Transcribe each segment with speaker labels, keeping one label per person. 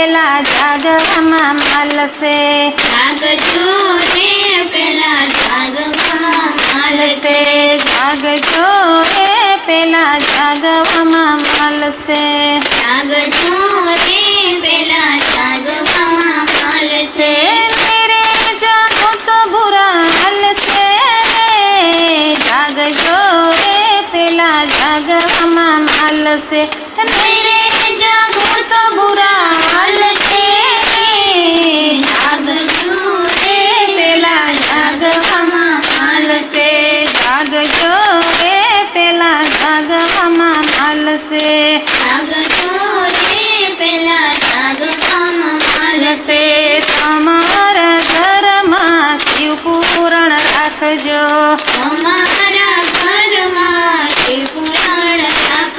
Speaker 1: पेला जाग माल से। जाग चोरे पेला जाग माल से।
Speaker 2: जाग चोरे पेला जाग माल
Speaker 1: से। जाग चोरे पेला जाग
Speaker 2: माल से। से। જશે જશે
Speaker 1: તમારા ઘરમાં શિવ પૂરણ રાખજો.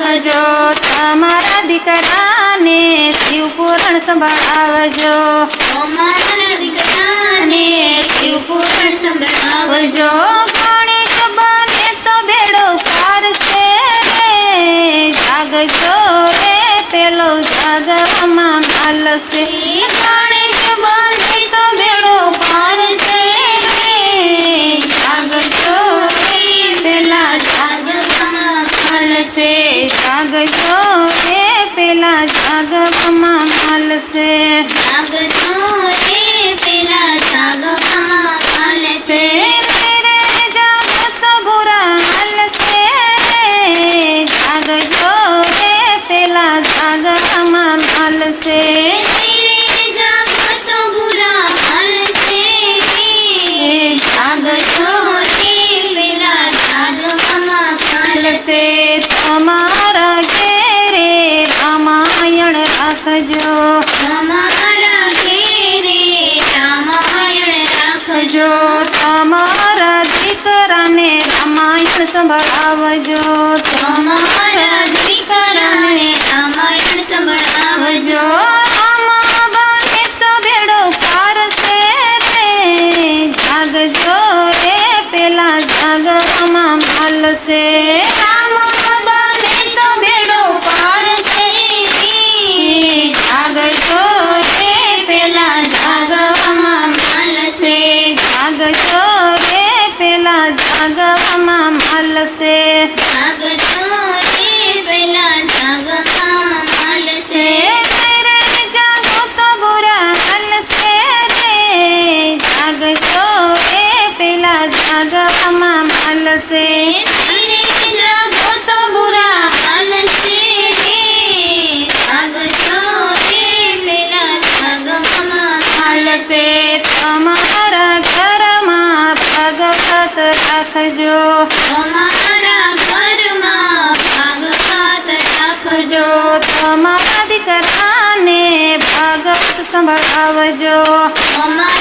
Speaker 2: રાખજો.
Speaker 1: તમારા દીકરાને શિવ પૂરણ સંભાળાવજો.
Speaker 2: તમારા દીકરાને શિવ પૂરણ સંભાળાવજો.
Speaker 1: જાગશો એ પેલા જાગવામાં મળશે જાગશો રાખજો.
Speaker 2: તમારા ઘેરે રામાયણ રાખજો.
Speaker 1: તમારા દીકરાને રામાયણ સંભળાવજો.
Speaker 2: તમારા દીકરાને રામાયણ સંભળાવજો.
Speaker 1: જશે. તમારા ઘરમાં ભાગવત રાખજો.
Speaker 2: તમારા ઘરમાં ભાગવત રાખજો.
Speaker 1: તમારા દીકરાને ભાગવત સંભળાવજો.
Speaker 2: અમારા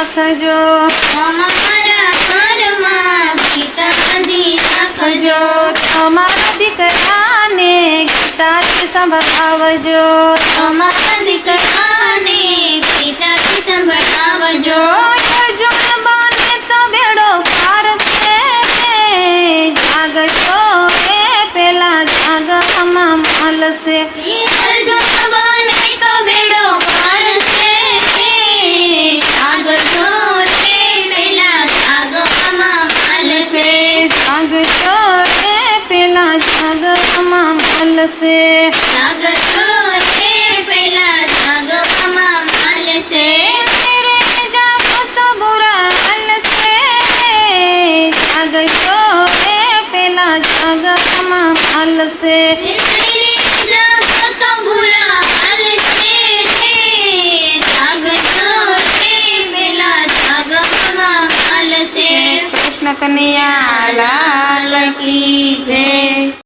Speaker 1: રાખજો.
Speaker 2: અમારા ઘરમાં ગીતાજી રાખજો.
Speaker 1: અમારા દીકરાને ગીતાજી સંભળાવજો.
Speaker 2: અમારા દીકરાને ગીતાજી સંભળાવજો. કનૈયા લાલ કી જય.